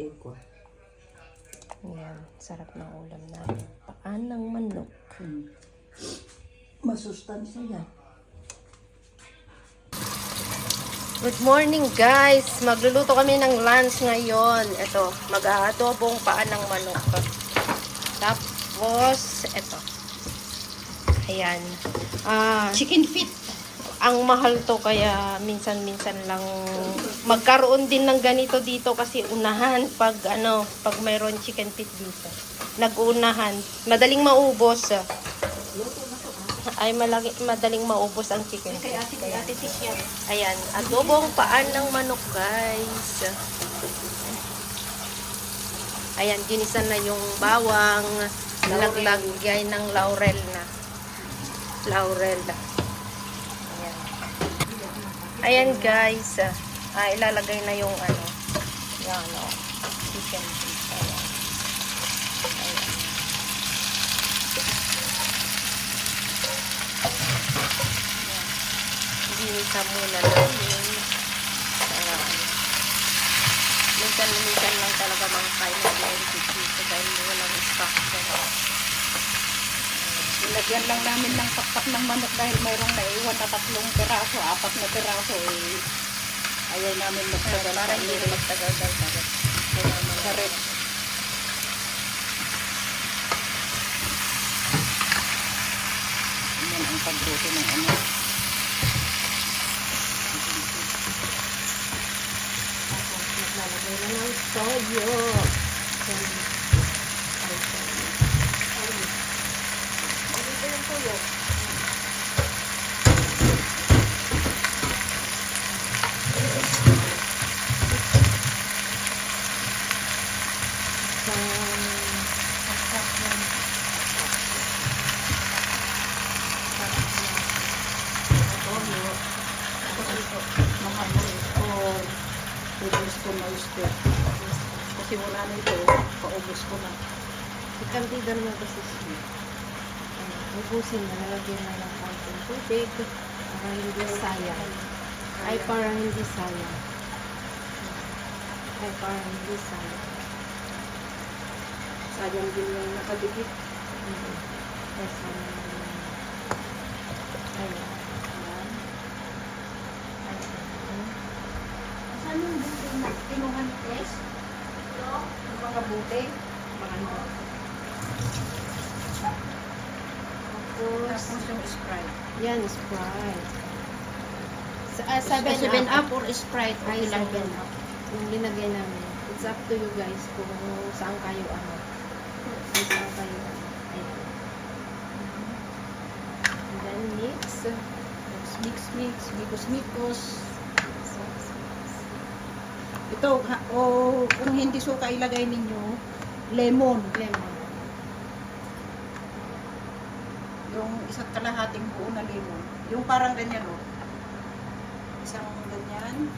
kay ko. Ayan, sarap ng ulam namin. Paan ng manok. Hmm. Masustansya yan. Good morning guys! Magluluto kami ng lunch ngayon. Ito, mag-aadobong paan ng manok. Tapos, ito. Ayan. Ah, Chicken feet. Ang mahal to kaya minsan-minsan lang magkaroon din ng ganito dito kasi unahan pag ano, pag mayroon chicken feet dito. Nag-unahan. Madaling maubos. Ay, malagi, madaling maubos ang chicken feet. Kay ate, ate Tish yan. Ayan, adobong paan ng manok, guys. Ayan, ginisan na yung bawang. Naglagay ng laurel na. Laurel. Ayan. Ayan, guys. Ah, ilalagay na yung ano. Yung ano. Chicken feet. Ayan. Ayan. Ginisa muna namin. Ayan. Minsan-minsan lang talaga mga kain ng BNT dito dahil walang stock dyan. Nilagyan lang namin ng pakpak ng manok dahil mayroong naiwan na tatlong peraso, apat na peraso. Eh, ayaw namin magtagal Para hindi magtagal bakit. Kaya mga Sa red. Yan ang pagluto ng ano. Naglalagay na ng toyo. Ayan. Ay, toyo. Ay. Dito yung toyo. So, saksak yan. Sarap na. Toyo. Tapos ito. Mahamon or ubus ko na oyster. Kasi wala na ito, paubos ko na. Ikan tida naman kasi siya. Ubusin na, nalagyan na ng konting tubig para hindi sayang. Ay, para hindi sayang. Ay, para hindi sayang. Sayang din yung nakadikit. Mm. Ay, sayang. Ayan. Ayan. Ayan. Saan yung buti na Tess? Ito? Mga buti? Mga ano? Tapos, Tapos yung Sprite. yan, Sprite. Sa, ah, Seven, seven, up. or Sprite? Ay, lang seven yan. up. Yung linagay namin. It's up to you guys kung saan kayo ano. Kung saan kayo ano. Ayan. And then mix. Mix, mix, mix, mikos, mikos. Ito, ha- o kung hindi suka ilagay ninyo, lemon. lemon. Yung isa't kalahating buo na lemon. Yung parang ganyan o. Isang ganyan,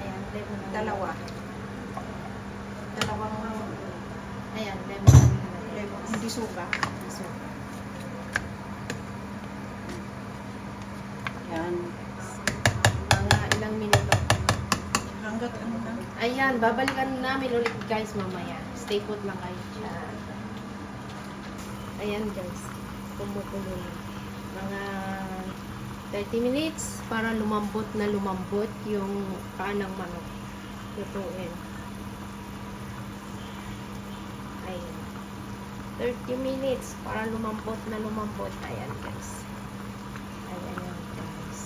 Ayan, lemon. dalawa. Dalawang Ayan, lemon. lemon, hindi suka. So, Yan. mga ilang minuto. Hanggat ano na. Ayan, babalikan namin ulit guys mamaya. Stay put lang kayo dyan. Ayan guys, kumukulo na. Mga 30 minutes para lumambot na lumambot yung kanang manok. Lutuin. Ayan. 30 minutes para lumambot na lumambot. Ayan guys. Ayan yan guys.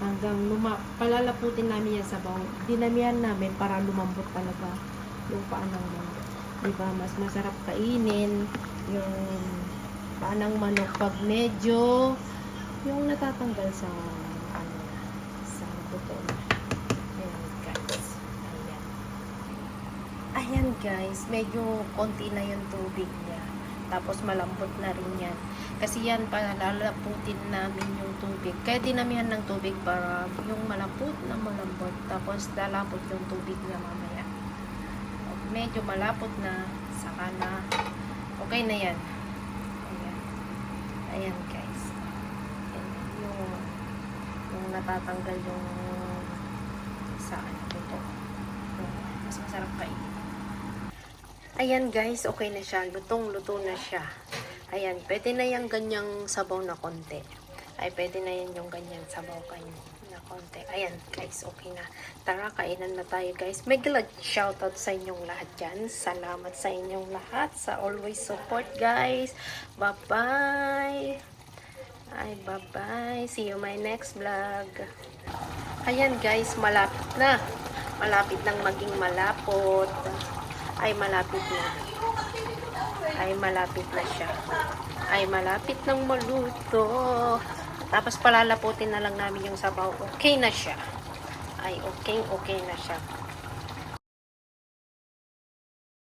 Hanggang palalaputin namin yan sa bawang. Dinamihan namin para lumambot talaga yung paa ng manok. Diba? Mas masarap kainin yung paa ng manok pag medyo yung natatanggal sa ano sa buto. Ayan guys. Ayan. Ayan guys. Medyo konti na yung tubig niya. Tapos malambot na rin yan. Kasi yan, palalaputin namin yung tubig. Kaya dinamihan ng tubig para yung malapot na malambot. Tapos lalapot yung tubig niya mamaya. Medyo malapot na, saka na. Okay na yan. Ayan. Guys. Yung, yung natatanggal yung sa ano. Yung mas masarap kainin. Ayan guys, okay na siya. Lutong-luto na siya. Ayan, pwede na yung ganyang sabaw na konti. Ay, pwede na yan yung ganyang sabaw kayo na konti. Ayan guys, okay na. Tara, kainan na tayo guys. Mega shoutout sa inyong lahat dyan. Salamat sa inyong lahat sa always support guys. Bye-bye. Ay, bye-bye. See you my next vlog. Ayan guys, malapit na. Malapit nang maging malapot. Ay, malapit na. Ay, malapit na siya. Ay, malapit nang maluto. Tapos palalaputin na lang namin yung sabaw. Okay na siya. Ay, okay, okay na siya.